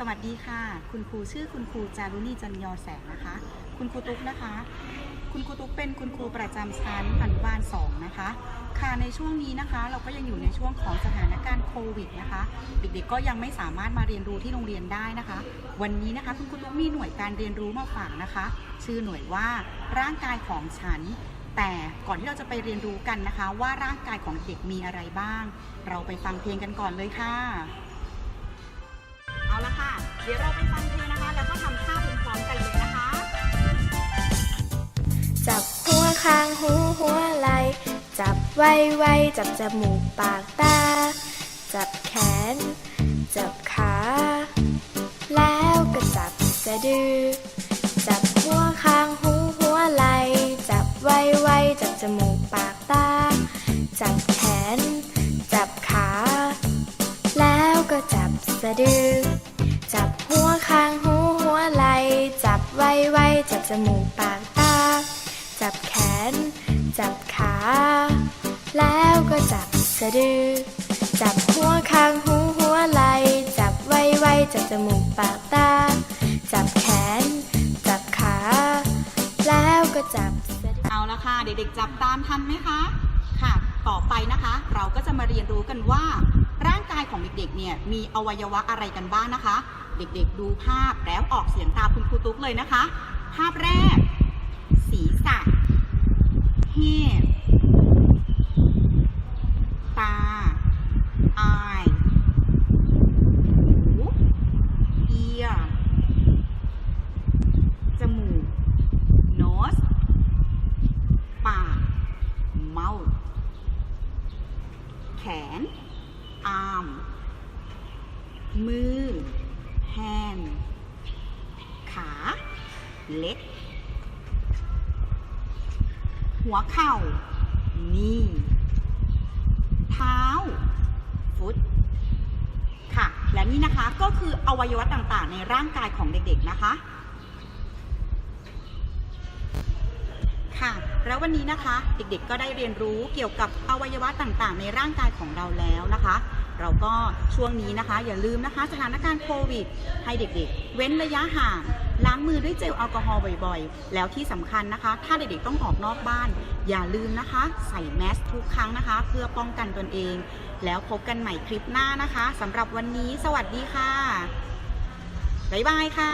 สวัสดีค่ะ คุณครูชื่อคุณครูจารุณีจันยอแสงนะคะ คุณครูตุ๊กนะคะ คุณครูตุ๊กเป็นคุณครูประจำชั้นอนุบาล2นะคะ ค่ะในช่วงนี้นะคะ เราก็ยังอยู่ในช่วงของสถานการณ์โควิดนะคะ เด็กๆก็ยังไม่สามารถมาเรียนรู้ที่โรงเรียนได้นะคะ วันนี้นะคะคุณครูตุ๊กมีหน่วยการเรียนรู้มาฝากนะคะ ชื่อหน่วยว่าร่างกายของฉันแต่ก่อนที่เราจะไปเรียนรู้กันนะคะ ว่าร่างกายของเด็กมีอะไรบ้าง เราไปฟังเพลงกันก่อนเลยค่ะ ดี๋ยวเราไปฟังเพลงนะคะ แล้วก็ทำท่าพร้อมๆกันเลยนะคะ จับหัวคางหูหัวไหล จับไว้ไว้จับจมูกปากตา จับแขน จับขา แล้วก็จับสะดือ จับหัวคางหูหัวไหล จับไว้ไว้จับจมูกปากตา จับแขน จับขา แล้วก็จับสะดือ จับจมูกปากตา จับแขน จับขา แล้วก็จับสะดือ จับหัวคางหูหัวไหล จับไว้ไว้จับจมูกปากตา จับแขน จับขา แล้วก็จับสะดือเอาละค่ะ เด็กๆจับตามทันไหมคะ ค่ะ ต่อไปนะคะ เราก็จะมาเรียนรู้กันว่า ร่างกายของเด็กๆ เนี่ยมีอวัยวะอะไรกันบ้างนะคะ เด็กๆ ดูภาพแล้วออกเสียงตามคุณครูตุ๊กเลยนะคะ ภาพแรก ศีรษะเฮดตา อายหูเอียจมูก nose ปาก mouth แขน arm มือ hand leg หัวเข่า knee เท้า foot ค่ะ และนี่นะคะก็คืออวัยวะต่างๆ ในร่างกายของเด็กๆ นะคะค่ะแล้ววันนี้นะคะเด็กๆก็ได้เรียนรู้เกี่ยวกับอวัยวะต่างๆ ในร่างกายของเราแล้วนะคะ เราก็ช่วงนี้นะคะ อย่าลืมนะคะ สถานการณ์โควิด ให้เด็กๆ เว้นระยะห่างล้างมือด้วยเจลแอลกอฮอล์บ่อยๆ แล้วที่สำคัญนะคะ ถ้าเด็กๆต้องออกนอกบ้าน อย่าลืมนะคะ ใส่แมสทุกครั้งนะคะ เพื่อป้องกันตนเอง แล้วพบกันใหม่คลิปหน้านะคะสำหรับวันนี้ สวัสดีค่ะบ๊ายบายค่ะ